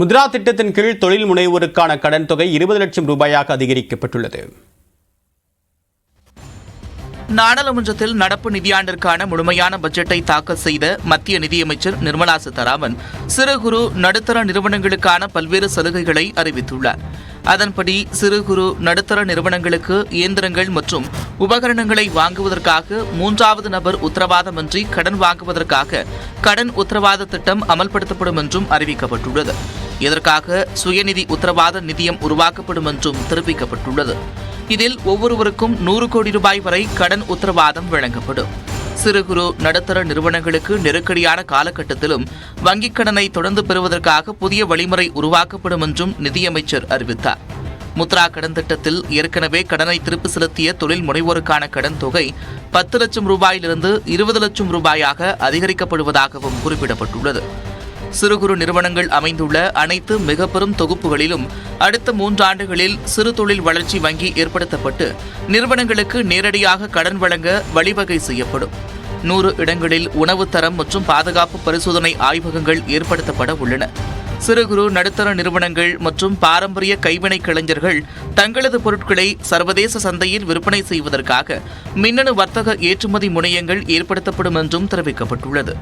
முத்ரா திட்டத்தின் கீழ் தொழில் முனைவோருக்கான கடன் தொகை இருபது லட்சம் ரூபாயாக அதிகரிக்கப்பட்டுள்ளது. நாடாளுமன்றத்தில் நடப்பு நிதியாண்டிற்கான முழுமையான பட்ஜெட்டை தாக்கல் செய்த மத்திய நிதியமைச்சர் நிர்மலா சீதாராமன் சிறு குறு நடுத்தர நிறுவனங்களுக்கான பல்வேறு சலுகைகளை அறிவித்துள்ளார். அதன்படி சிறு குறு நடுத்தர நிறுவனங்களுக்கு இயந்திரங்கள் மற்றும் உபகரணங்களை வாங்குவதற்காக மூன்றாவது நபர் உத்தரவாதமின்றி கடன் வாங்குவதற்காக கடன் உத்தரவாத திட்டம் அமல்படுத்தப்படும் என்றும் அறிவிக்கப்பட்டுள்ளது. இதற்காக சுயநிதி உத்தரவாத நிதியம் உருவாக்கப்படும் என்றும் தெரிவிக்கப்பட்டுள்ளது. இதில் ஒவ்வொருவருக்கும் நூறு கோடி ரூபாய் வரை கடன் உத்தரவாதம் வழங்கப்படும். சிறு குறு நடுத்தர நிறுவனங்களுக்கு நெருக்கடியான காலகட்டத்திலும் வங்கிக் கடனை தொடர்ந்து பெறுவதற்காக புதிய வழிமுறை உருவாக்கப்படும் என்றும் நிதியமைச்சர் அறிவித்தார். முத்ரா கடன் திட்டத்தில் ஏற்கனவே கடனை திருப்பி செலுத்திய தொழில் முனைவோருக்கான கடன் தொகை பத்து லட்சம் ரூபாயிலிருந்து இருபது லட்சம் ரூபாயாக அதிகரிக்கப்படுவதாகவும் குறிப்பிடப்பட்டுள்ளது. சிறு குறு நிறுவனங்கள் அமைந்துள்ள அனைத்து மிக பெரும் தொகுப்புகளிலும் அடுத்த மூன்றாண்டுகளில் சிறு தொழில் வளர்ச்சி வங்கி ஏற்படுத்தப்பட்டு நிறுவனங்களுக்கு நேரடியாக கடன் வழங்க வழிவகை செய்யப்படும். நூறு இடங்களில் உணவு தரம் மற்றும் பாதுகாப்பு பரிசோதனை ஆய்வகங்கள் ஏற்படுத்தப்பட உள்ளன. சிறு குறு நடுத்தர நிறுவனங்கள் மற்றும் பாரம்பரிய கைவினை கலைஞர்கள் தங்களது பொருட்களை சர்வதேச சந்தையில் விற்பனை செய்வதற்காக மின்னணு வர்த்தக ஏற்றுமதி முனையங்கள் ஏற்படுத்தப்படும் என்றும் தெரிவிக்கப்பட்டுள்ளது.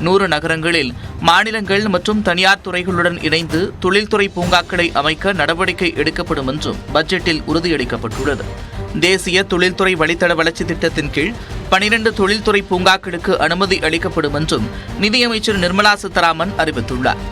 நூறு நகரங்களில் மாநிலங்கள் மற்றும் தனியார் துறைகளுடன் இணைந்து தொழில்துறை பூங்காக்களை அமைக்க நடவடிக்கை எடுக்கப்படும் என்றும் பட்ஜெட்டில் உறுதியளிக்கப்பட்டுள்ளது. தேசிய தொழில்துறை வழித்தட வளர்ச்சி திட்டத்தின் கீழ் பனிரெண்டு தொழில்துறை பூங்காக்களுக்கு அனுமதி அளிக்கப்படும் என்றும் நிதியமைச்சர் நிர்மலா சீதாராமன் அறிவித்துள்ளார்.